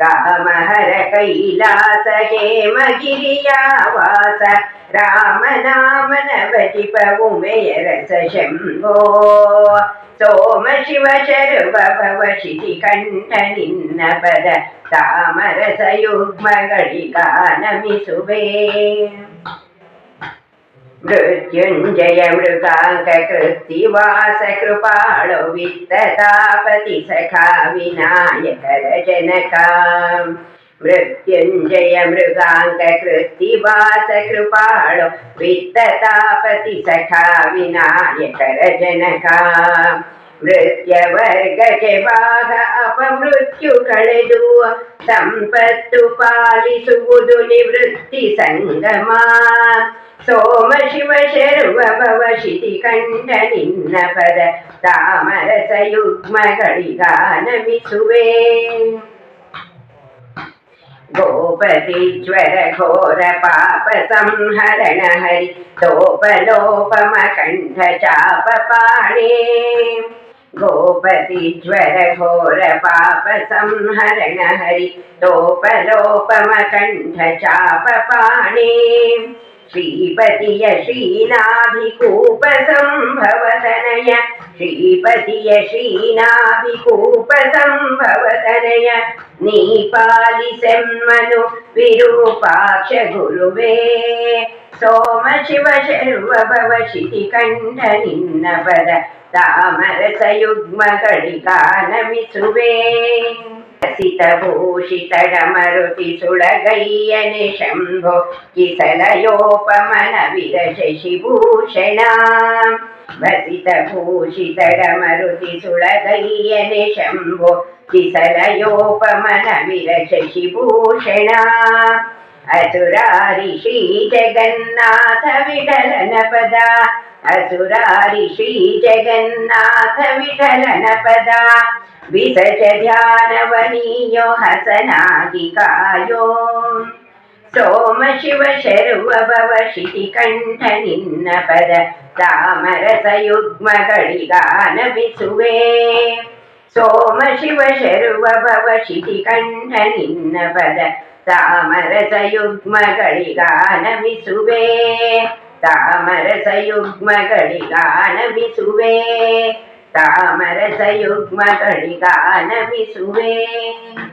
कामहर कैलास हेमगिर्यावास रामनामन भजिभुमेयरस शम्भो सोमशिवशर्वभव शितिकण्ठनिन्नपद कामरसयुग्मगळिका नमिषुभे मृत्युञ्जय मृगाङ्क कृति वासकृपालो वित्ततापति सखा विनायकरजनका मृत्युञ्जय वित्ततापति सखा विनायकर ಸೋಮ ಶಿವ ಶರ್ವ ಭವ ಶಿತಿ ಕಂಠ ನಿನ್ನ ಪದ ತಾಮರಸ ಯುಗ್ಮಗಳಿಗಾನಮಿಸುವೆ ಮೃತ್ಯುಂಜಯ ಮೃಗಾಂಕ ಕೃತ್ತಿವಾಸ ಕೃಪಾಳೋ ವಿತ್ತತಾಪತಿ ಸಖಾ ವಿನಾಯಕರ ಜನಕ ಮೃತ್ಯುಂಜಯ ಮೃಗಾಂಕ ಕೃತ್ತಿವಾಸ ಕೃಪಾಳೋ ವಿತ್ತತಾಪತಿ ಸಖಾ ವಿನಾಯಕರ ಜನಕ ಮೃತ್ಯವರ್ಗಕ್ಕೆ ಭಾಗ ಅಪಮೃತ್ಯು ಕಳೆದು ಸಂಪತ್ತು ಪಾಲಿಸುವುದು ನಿವೃತ್ತಿ ಸಂಗಮ ಸೋಮ ಶಿವ ಶರ್ವ ಭವ ಶಿತಿ ಕಂಠ ನಿನ್ನ ಪದ ತಾಮರಸ ಯುಗ್ಮಗಳಿಗಾನಮಿಸುವೆ ಗೋಪತಿ ಜ್ವರ ಘೋರ ಪಾಪ ಸಂಹರಣ ಹರಿ ತೋಪಲೋಪಮ ಕಂಠ गोपतिज्वरघोरपापसंहरण हरि तोपलोपमकण्ठचापपाणे श्रीपतिय श्रीनाभिकूपसम्भवतनय श्रीपतिय श्रीनाभिकूपसम्भवतनय नीपालिसन्मनु विरूपाक्ष गुरुवे सोम सोमशिवशर्वभव शितिकण्डनिन्नपद तामरसयुग्मकलिका सितभूषितडमरुति वसितभूषितडमरुतिसुळगयने शम्भो किसलयोपमन विरशशिभूषणा वसितभूषितडमरुतिसुळग्यने शम्भो किसलयोपमन विरशशिभूषणा असुरारिषी जगन्नाथ विठलनपदा असुरारिषी जगन्नाथ विठलनपदा विसच ध्यानवनीयो हसनादिकायो सोम शिव शर्वभव शिशिकण्ठनिन्नपद तामरसयुग्मगणिगानविसुवे ಭೂಷಿತಡ ಮರುತಿ ಸುಳಗಯ್ಯನೆ ಶಂಭೋ ಕಿಸಲಯೋಪಮನ ವಿರಶ ಶಿಭೂಷಣ ಅಸುರಾರಿ ಶ್ರೀ